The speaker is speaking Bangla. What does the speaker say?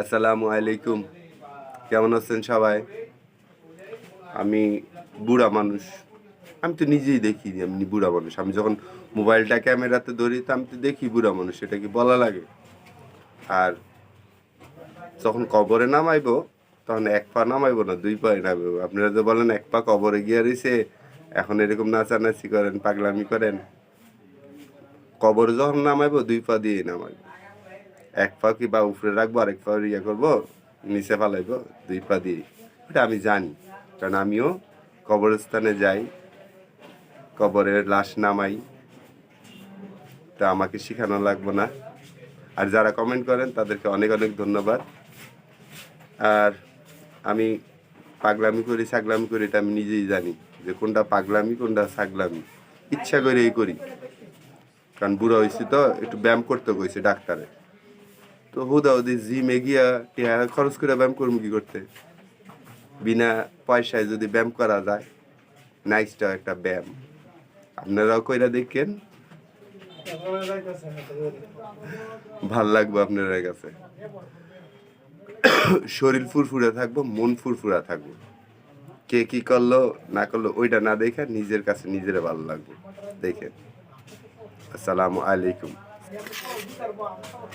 আসসালামু আলাইকুম। কেমন আছেন সবাই? আমি বুড়া মানুষ। আমি তো নিজেই দেখি আমি বুড়া মানুষ। আমি যখন মোবাইলটা ক্যামেরাতে ধরি, তো আমি তো দেখি বুড়া মানুষ, এটা কি বলা লাগে? আর যখন কবরে নামাইবো, তখন এক পা নামাইবো না, দুই পায়ে নামাইবো। আপনারা তো বলেন, এক পা কবরে গিয়ে রয়েছে এখন এরকম নাচানাচি করেন, পাগলামি করেন। কবরে যখন নামাইবো, দুই পা দিয়েই নামাইবো। এক পা কি বা উপরে রাখব, আরেক পা ইয়ে করব, নিচে ফালাইবো, দুই পা দিয়ে। এটা আমি জানি, কারণ আমিও কবরস্থানে যাই, কবরের লাশ নামাই, তা আমাকে শেখানো লাগবে না। আর যারা কমেন্ট করেন, তাদেরকে অনেক অনেক ধন্যবাদ। আর আমি পাগলামি করি, ছাগলামি করি, এটা আমি নিজেই জানি যে কোনটা পাগলামি, কোনটা ছাগলামি। ইচ্ছা করেই করি। কারণ বুড়ো হয়েছি তো, একটু ব্যায়াম করতে কইছে ডাক্তারে। তো হুদা ওদের জিমে গিয়া টিয়া খরচ করে ব্যায়াম করব কি করতে? বিনা পয়সায় যদি ব্যায়াম করা যায় নাইসটা একটা ব্যায়াম। আপনারাও কইরা দেখেন। ভালো লাগবে আপনাদের কাছে। শরীর ফুরফুরা থাকব, মন ফুরফুরা থাকব। কে কি করল, না করল, ওইটা না দেখে নিজের কাছে নিজের ভালো লাগবে। দেখেন। আসসালামু আলাইকুম।